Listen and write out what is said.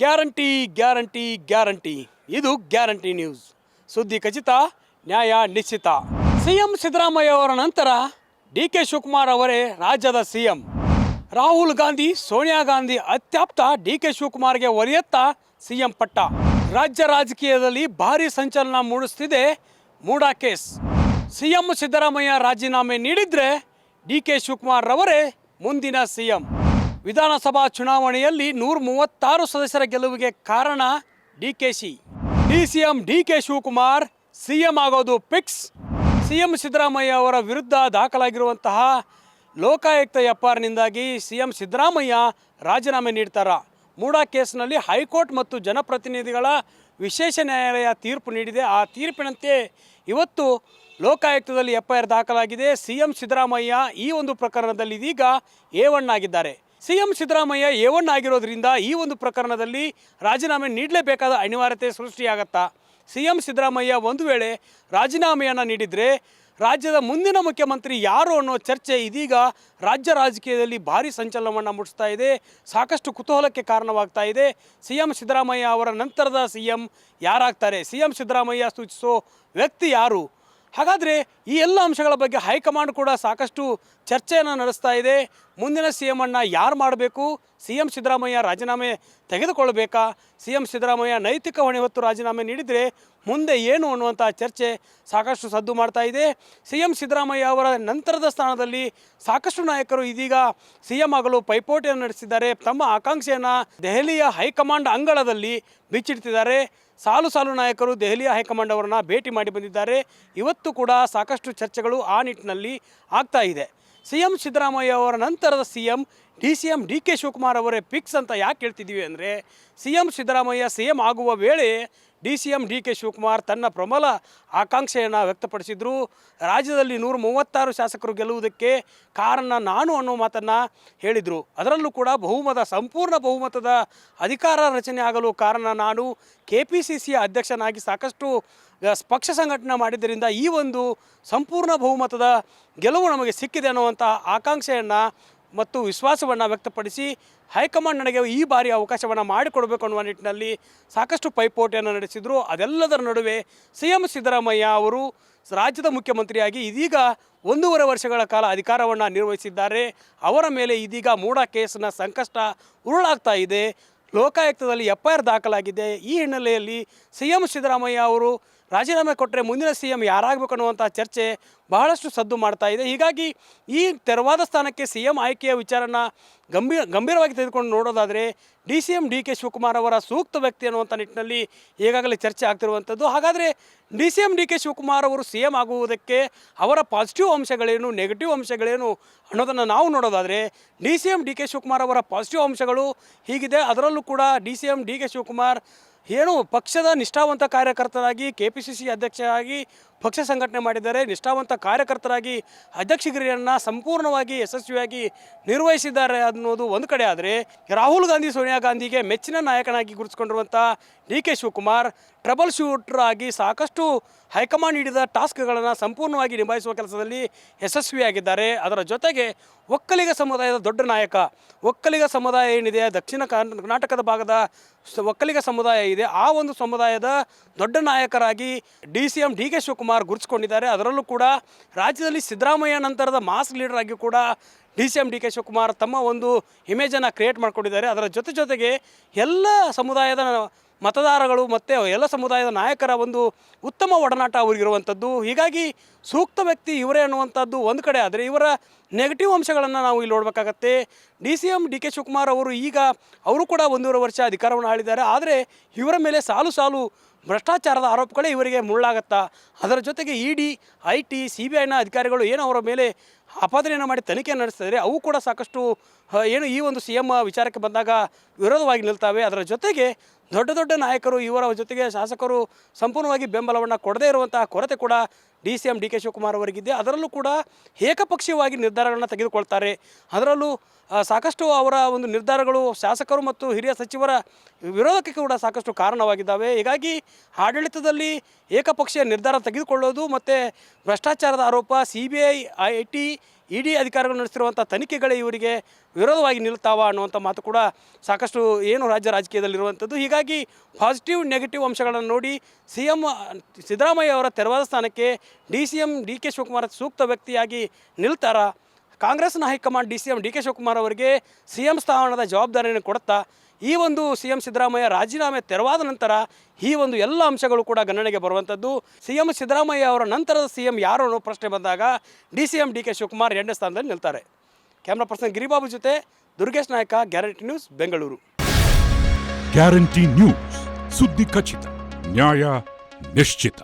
Guarantee guarantee guarantee. ಇದು guarantee news. ಸುದ್ದಿ ಖಚಿತ, ನ್ಯಾಯ ನಿಶ್ಚಿತ. ಸಿಎಂ ಸಿದ್ದರಾಮಯ್ಯ ಅವರ ನಂತರ ಡಿ ಕೆ ಶಿವಕುಮಾರ್ ಅವರೇ ರಾಜ್ಯದ ಸಿಎಂ. ರಾಹುಲ್ ಗಾಂಧಿ, ಸೋನಿಯಾ ಗಾಂಧಿ ಅತ್ಯಾಪ್ತ ಡಿ ಕೆ ಶಿವಕುಮಾರ್ಗೆ ಒಲಿಯತ್ತ ಸಿಎಂ ಪಟ್ಟ. ರಾಜ್ಯ ರಾಜಕೀಯದಲ್ಲಿ ಭಾರಿ ಸಂಚಲನ ಮೂಡಿಸ್ತಿದೆ ಮೂಡಾ ಕೇಸ್. ಸಿಎಂ ಸಿದ್ದರಾಮಯ್ಯ ರಾಜೀನಾಮೆ ನೀಡಿದ್ರೆ ಡಿ ಕೆ ಶಿವಕುಮಾರ್ ರವರೇ ಮುಂದಿನ ಸಿಎಂ. ವಿಧಾನಸಭಾ ಚುನಾವಣೆಯಲ್ಲಿ ನೂರ ಮೂವತ್ತಾರು ಸದಸ್ಯರ ಗೆಲುವಿಗೆ ಕಾರಣ D K C. D C M D K Shivakumar CM ಆಗೋದು ಫಿಕ್ಸ್. ಸಿಎಂ ಸಿದ್ದರಾಮಯ್ಯ ಅವರ ವಿರುದ್ಧ ದಾಖಲಾಗಿರುವಂತಹ ಲೋಕಾಯುಕ್ತ ಎಫ್ಆರ್ನಿಂದಾಗಿ ಸಿಎಂ ಸಿದ್ದರಾಮಯ್ಯ ರಾಜೀನಾಮೆ ನೀಡ್ತಾರ. ಮೂಡಾ ಕೇಸ್ನಲ್ಲಿ ಹೈಕೋರ್ಟ್ ಮತ್ತು ಜನಪ್ರತಿನಿಧಿಗಳ ವಿಶೇಷ ನ್ಯಾಯಾಲಯ ತೀರ್ಪು ನೀಡಿದೆ. ಆ ತೀರ್ಪಿನಂತೆ ಇವತ್ತು ಲೋಕಾಯುಕ್ತದಲ್ಲಿ ಎಫ್ಐಆರ್ ದಾಖಲಾಗಿದೆ. ಸಿಎಂ ಸಿದ್ದರಾಮಯ್ಯ ಈ ಒಂದು ಪ್ರಕರಣದಲ್ಲಿ ಇದೀಗ ಎ ಒನ್ ಆಗಿದ್ದಾರೆ. ಸಿಎಂ ಸಿದ್ದರಾಮಯ್ಯ ಎ ಒನ್ ಆಗಿರೋದ್ರಿಂದ ಈ ಒಂದು ಪ್ರಕರಣದಲ್ಲಿ ರಾಜೀನಾಮೆ ನೀಡಲೇಬೇಕಾದ ಅನಿವಾರ್ಯತೆ ಸೃಷ್ಟಿಯಾಗತ್ತಾ? ಸಿ ಎಂ ಸಿದ್ದರಾಮಯ್ಯ ಒಂದು ವೇಳೆ ರಾಜೀನಾಮೆಯನ್ನು ನೀಡಿದರೆ ರಾಜ್ಯದ ಮುಂದಿನ ಮುಖ್ಯಮಂತ್ರಿ ಯಾರು ಅನ್ನೋ ಚರ್ಚೆ ಇದೀಗ ರಾಜ್ಯ ರಾಜಕೀಯದಲ್ಲಿ ಭಾರಿ ಸಂಚಲನವನ್ನು ಮೂಡಿಸ್ತಾ ಇದೆ. ಸಾಕಷ್ಟು ಕುತೂಹಲಕ್ಕೆ ಕಾರಣವಾಗ್ತಾ ಇದೆ. ಸಿ ಎಂ ಸಿದ್ದರಾಮಯ್ಯ ಅವರ ನಂತರದ ಸಿ ಎಂ ಯಾರಾಗ್ತಾರೆ? ಸಿ ಎಂ ಸಿದ್ದರಾಮಯ್ಯ ಸೂಚಿಸೋ ವ್ಯಕ್ತಿ ಯಾರು? ಹಾಗಾದರೆ ಈ ಎಲ್ಲ ಅಂಶಗಳ ಬಗ್ಗೆ ಹೈಕಮಾಂಡ್ ಕೂಡ ಸಾಕಷ್ಟು ಚರ್ಚೆಯನ್ನು ನಡೆಸ್ತಾ ಇದೆ. ಮುಂದಿನ ಸಿ ಎಮ್ಮನ್ನು ಯಾರು ಮಾಡಬೇಕು? ಸಿ ಎಂ ಸಿದ್ದರಾಮಯ್ಯ ರಾಜೀನಾಮೆ ತೆಗೆದುಕೊಳ್ಬೇಕಾ? ಸಿ ಎಂ ಸಿದ್ದರಾಮಯ್ಯ ನೈತಿಕ ಹೊಣೆ ಹೊತ್ತು ರಾಜೀನಾಮೆ ನೀಡಿದರೆ ಮುಂದೆ ಏನು ಅನ್ನುವಂಥ ಚರ್ಚೆ ಸಾಕಷ್ಟು ಸದ್ದು ಮಾಡ್ತಾ ಇದೆ. ಸಿ ಎಂ ಸಿದ್ದರಾಮಯ್ಯ ಅವರ ನಂತರದ ಸ್ಥಾನದಲ್ಲಿ ಸಾಕಷ್ಟು ನಾಯಕರು ಇದೀಗ ಸಿ ಎಂ ಆಗಲು ಪೈಪೋಟಿಯನ್ನು ನಡೆಸಿದ್ದಾರೆ. ತಮ್ಮ ಆಕಾಂಕ್ಷೆಯನ್ನು ದೆಹಲಿಯ ಹೈಕಮಾಂಡ್ ಅಂಗಳದಲ್ಲಿ ಬಿಚ್ಚಿಡ್ತಿದ್ದಾರೆ. ಸಾಲು ಸಾಲು ನಾಯಕರು ದೆಹಲಿಯ ಹೈಕಮಾಂಡ್ ಅವರನ್ನು ಭೇಟಿ ಮಾಡಿ ಬಂದಿದ್ದಾರೆ. ಇವತ್ತು ಕೂಡ ಸಾಕಷ್ಟು ಚರ್ಚೆಗಳು ಆ ನಿಟ್ಟಿನಲ್ಲಿ ಆಗ್ತಾ ಇದೆ. ಸಿ ಎಂ ಸಿದ್ದರಾಮಯ್ಯ ಅವರ ನಂತರದ C M D C M D K Shivakumar ಅವರೇ ಫಿಕ್ಸ್ ಅಂತ ಯಾಕೆ ಹೇಳ್ತಿದ್ದೀವಿ ಅಂದರೆ C M Siddaramaiah C M ಆಗುವ ವೇಳೆ D C M D K Shivakumar ತನ್ನ ಪ್ರಬಲ ಆಕಾಂಕ್ಷೆಯನ್ನು ವ್ಯಕ್ತಪಡಿಸಿದರು. ರಾಜ್ಯದಲ್ಲಿ ನೂರ ಮೂವತ್ತಾರು ಶಾಸಕರು ಗೆಲ್ಲುವುದಕ್ಕೆ ಕಾರಣ ನಾನು ಅನ್ನೋ ಮಾತನ್ನು ಹೇಳಿದರು. ಅದರಲ್ಲೂ ಕೂಡ ಬಹುಮತ, ಸಂಪೂರ್ಣ ಬಹುಮತದ ಅಧಿಕಾರ ರಚನೆ ಆಗಲು ಕಾರಣ ನಾನು ಕೆ ಪಿ ಸಿ ಸಿಯ ಅಧ್ಯಕ್ಷನಾಗಿ ಸಾಕಷ್ಟು ಪಕ್ಷ ಸಂಘಟನೆ ಮಾಡಿದ್ದರಿಂದ ಈ ಒಂದು ಸಂಪೂರ್ಣ ಬಹುಮತದ ಗೆಲುವು ನಮಗೆ ಸಿಕ್ಕಿದೆ ಅನ್ನುವಂಥ ಆಕಾಂಕ್ಷೆಯನ್ನು ಮತ್ತು ವಿಶ್ವಾಸವನ್ನು ವ್ಯಕ್ತಪಡಿಸಿ ಹೈಕಮಾಂಡ್ ನನಗೆ ಈ ಬಾರಿ ಅವಕಾಶವನ್ನು ಮಾಡಿಕೊಡಬೇಕು ಅನ್ನುವ ನಿಟ್ಟಿನಲ್ಲಿ ಸಾಕಷ್ಟು ಪೈಪೋಟಿಯನ್ನು ನಡೆಸಿದರು. ಅದೆಲ್ಲದರ ನಡುವೆ ಸಿ ಎಂ ಸಿದ್ದರಾಮಯ್ಯ ಅವರು ರಾಜ್ಯದ ಮುಖ್ಯಮಂತ್ರಿಯಾಗಿ ಇದೀಗ ಒಂದೂವರೆ ವರ್ಷಗಳ ಕಾಲ ಅಧಿಕಾರವನ್ನು ನಿರ್ವಹಿಸಿದ್ದಾರೆ. ಅವರ ಮೇಲೆ ಇದೀಗ ಮೂಡ ಕೇಸ್ನ ಸಂಕಷ್ಟ ಉರುಳಾಗ್ತಾ ಇದೆ. ಲೋಕಾಯುಕ್ತದಲ್ಲಿ ಎಫ್ ಐ ಆರ್ ದಾಖಲಾಗಿದೆ. ಈ ಹಿನ್ನೆಲೆಯಲ್ಲಿ ಸಿ ಎಂ ಸಿದ್ದರಾಮಯ್ಯ ಅವರು ರಾಜೀನಾಮೆ ಕೊಟ್ಟರೆ ಮುಂದಿನ ಸಿ ಎಂ ಯಾರಾಗಬೇಕು ಅನ್ನುವಂಥ ಚರ್ಚೆ ಬಹಳಷ್ಟು ಸದ್ದು ಮಾಡ್ತಾ ಇದೆ. ಹೀಗಾಗಿ ಈ ತೆರವಾದ ಸ್ಥಾನಕ್ಕೆ ಸಿ ಎಂ ಆಯ್ಕೆಯ ವಿಚಾರನ ಗಂಭೀರ, ಗಂಭೀರವಾಗಿ ತೆಗೆದುಕೊಂಡು ನೋಡೋದಾದರೆ D C M D K Shivakumar ಅವರ ಸೂಕ್ತ ವ್ಯಕ್ತಿ ಅನ್ನುವಂಥ ನಿಟ್ಟಿನಲ್ಲಿ ಈಗಾಗಲೇ ಚರ್ಚೆ ಆಗ್ತಿರುವಂಥದ್ದು. ಹಾಗಾದರೆ D C M D K Shivakumar ಅವರು ಸಿ ಎಂ ಆಗುವುದಕ್ಕೆ ಅವರ ಪಾಸಿಟಿವ್ ಅಂಶಗಳೇನು, ನೆಗೆಟಿವ್ ಅಂಶಗಳೇನು ಅನ್ನೋದನ್ನು ನಾವು ನೋಡೋದಾದರೆ D C M D K Shivakumar ಅವರ ಪಾಸಿಟಿವ್ ಅಂಶಗಳು ಹೀಗಿದೆ. ಅದರಲ್ಲೂ ಕೂಡ D C M D K Shivakumar ಏನು ಪಕ್ಷದ ನಿಷ್ಠಾವಂತ ಕಾರ್ಯಕರ್ತರಾಗಿ ಕೆ ಪಿ ಸಿ ಸಿ ಅಧ್ಯಕ್ಷರಾಗಿ ಪಕ್ಷ ಸಂಘಟನೆ ಮಾಡಿದ್ದಾರೆ ನಿಷ್ಠಾವಂತ ಕಾರ್ಯಕರ್ತರಾಗಿ ಅಧ್ಯಕ್ಷಗಿರಿಯನ್ನು ಸಂಪೂರ್ಣವಾಗಿ ಯಶಸ್ವಿಯಾಗಿ ನಿರ್ವಹಿಸಿದ್ದಾರೆ ಅನ್ನೋದು ಒಂದು ಕಡೆ ಆದರೆ ರಾಹುಲ್ ಗಾಂಧಿ, ಸೋನಿಯಾ ಗಾಂಧಿಗೆ ಮೆಚ್ಚಿನ ನಾಯಕನಾಗಿ ಗುರುತಿಸಿಕೊಂಡಿರುವಂಥ D K Shivakumar trouble shooter ಆಗಿ ಸಾಕಷ್ಟು ಹೈಕಮಾಂಡ್ ನೀಡಿದ ಟಾಸ್ಕ್ಗಳನ್ನು ಸಂಪೂರ್ಣವಾಗಿ ನಿಭಾಯಿಸುವ ಕೆಲಸದಲ್ಲಿ ಯಶಸ್ವಿಯಾಗಿದ್ದಾರೆ. ಅದರ ಜೊತೆಗೆ ಒಕ್ಕಲಿಗ ಸಮುದಾಯದ ದೊಡ್ಡ ನಾಯಕ, ಒಕ್ಕಲಿಗ ಸಮುದಾಯ ಏನಿದೆ, ದಕ್ಷಿಣ ಕರ್ನಾಟಕದ ಭಾಗದ ಒಕ್ಕಲಿಗ ಸಮುದಾಯ ಇದೆ, ಆ ಒಂದು ಸಮುದಾಯದ ದೊಡ್ಡ ನಾಯಕರಾಗಿ D C M, D K Shivakumar ಗುರುತಿಸ್ಕೊಂಡಿದ್ದಾರೆ. ಅದರಲ್ಲೂ ಕೂಡ ರಾಜ್ಯದಲ್ಲಿ ಸಿದ್ದರಾಮಯ್ಯ ನಂತರದ ಮಾಸ್ ಲೀಡರ್ ಆಗಿ ಕೂಡ D C M D K Shivakumar ತಮ್ಮ ಒಂದು ಇಮೇಜನ್ನು ಕ್ರಿಯೇಟ್ ಮಾಡಿಕೊಂಡಿದ್ದಾರೆ. ಅದರ ಜೊತೆ ಜೊತೆಗೆ ಎಲ್ಲ ಸಮುದಾಯದ ಮತದಾರಗಳು ಮತ್ತು ಎಲ್ಲ ಸಮುದಾಯದ ನಾಯಕರ ಒಂದು ಉತ್ತಮ ಒಡನಾಟ ಅವರಿಗಿರುವಂಥದ್ದು ಹೀಗಾಗಿ ಸೂಕ್ತ ವ್ಯಕ್ತಿ ಇವರೇ ಅನ್ನುವಂಥದ್ದು ಒಂದು ಕಡೆ. ಆದರೆ ಇವರ ನೆಗೆಟಿವ್ ಅಂಶಗಳನ್ನು ನಾವು ಇಲ್ಲಿ ನೋಡಬೇಕಾಗತ್ತೆ. D C M D K Shivakumar ಅವರು ಈಗ ಅವರು ಕೂಡ ಒಂದೂವರೆ ವರ್ಷ ಅಧಿಕಾರವನ್ನು ಆಳಿದ್ದಾರೆ. ಆದರೆ ಇವರ ಮೇಲೆ ಸಾಲು ಸಾಲು ಭ್ರಷ್ಟಾಚಾರದ ಆರೋಪಗಳೇ ಇವರಿಗೆ ಮುಳ್ಳಾಗತ್ತಾ? ಅದರ ಜೊತೆಗೆ E D, I T, C B ಐನ ಅಧಿಕಾರಿಗಳು ಏನು ಅವರ ಮೇಲೆ ಆಪಾದನೆಯನ್ನು ಮಾಡಿ ತನಿಖೆ ನಡೆಸ್ತಿದ್ದಾರೆ. ಅವು ಕೂಡ ಸಾಕಷ್ಟು ಏನು ಈ ಒಂದು ಸಿ ಎಂ ವಿಚಾರಕ್ಕೆ ಬಂದಾಗ ವಿರೋಧವಾಗಿ ನಿಲ್ತಾವೆ. ಅದರ ಜೊತೆಗೆ ದೊಡ್ಡ ದೊಡ್ಡ ನಾಯಕರು ಇವರ ಜೊತೆಗೆ ಶಾಸಕರು ಸಂಪೂರ್ಣವಾಗಿ ಬೆಂಬಲವನ್ನು ಕೊಡದೇ ಇರುವಂತಹ ಕೊರತೆ ಕೂಡ D C M D K Shivakumar ಅವರಿಗಿದೆ. ಅದರಲ್ಲೂ ಕೂಡ ಏಕಪಕ್ಷೀಯವಾಗಿ ನಿರ್ಧಾರಗಳನ್ನು ತೆಗೆದುಕೊಳ್ತಾರೆ. ಅದರಲ್ಲೂ ಸಾಕಷ್ಟು ಅವರ ಒಂದು ನಿರ್ಧಾರಗಳು ಶಾಸಕರು ಮತ್ತು ಹಿರಿಯ ಸಚಿವರ ವಿರೋಧಕ್ಕೆ ಕೂಡ ಸಾಕಷ್ಟು ಕಾರಣವಾಗಿದ್ದಾವೆ. ಹೀಗಾಗಿ ಆಡಳಿತದಲ್ಲಿ ಏಕಪಕ್ಷೀಯ ನಿರ್ಧಾರ ತೆಗೆದುಕೊಳ್ಳೋದು ಮತ್ತು ಭ್ರಷ್ಟಾಚಾರದ ಆರೋಪ, C B I I T ED ಅಧಿಕಾರಿಗಳು ನಡೆಸಿರುವಂಥ ತನಿಖೆಗಳೇ ಇವರಿಗೆ ವಿರೋಧವಾಗಿ ನಿಲ್ತಾವ ಅನ್ನುವಂಥ ಮಾತು ಕೂಡ ಸಾಕಷ್ಟು ಏನು ರಾಜ್ಯ ರಾಜಕೀಯದಲ್ಲಿರುವಂಥದ್ದು. ಹೀಗಾಗಿ ಪಾಸಿಟಿವ್, ನೆಗೆಟಿವ್ ಅಂಶಗಳನ್ನು ನೋಡಿ ಸಿ ಎಂ ಸಿದ್ದರಾಮಯ್ಯ ಅವರ ತೆರವಾದ ಸ್ಥಾನಕ್ಕೆ D C M, D K Shivakumar ಸೂಕ್ತ ವ್ಯಕ್ತಿಯಾಗಿ ನಿಲ್ತಾರಾ? ಕಾಂಗ್ರೆಸ್ನ high command D C M, D K Shivakumar ಅವರಿಗೆ ಸಿ ಎಂ ಸ್ಥಾನದ ಜವಾಬ್ದಾರಿಯನ್ನು ಕೊಡುತ್ತಾ ಈ ಒಂದು ಸಿ ಎಂ ಸಿದ್ದರಾಮಯ್ಯ ರಾಜೀನಾಮೆ ತೆರವಾದ ನಂತರ ಈ ಒಂದು ಎಲ್ಲ ಅಂಶಗಳು ಕೂಡ ಗಣನೆಗೆ ಬರುವಂಥದ್ದು. ಸಿ ಎಂ ಸಿದ್ದರಾಮಯ್ಯ ಅವರ ನಂತರದ ಸಿ ಎಂ ಯಾರು ಅನ್ನೋ ಪ್ರಶ್ನೆ ಬಂದಾಗ D C M D K Shivakumar ಎರಡನೇ ಸ್ಥಾನದಲ್ಲಿ ನಿಲ್ತಾರೆ. ಕ್ಯಾಮ್ರಾ ಪರ್ಸನ್ ಗಿರಿಬಾಬು ಜೊತೆ Durgesh Nayak, guarantee news, Bengaluru. Guarantee news, ಸುದ್ದಿ ಖಚಿತ, ನ್ಯಾಯ ನಿಶ್ಚಿತ.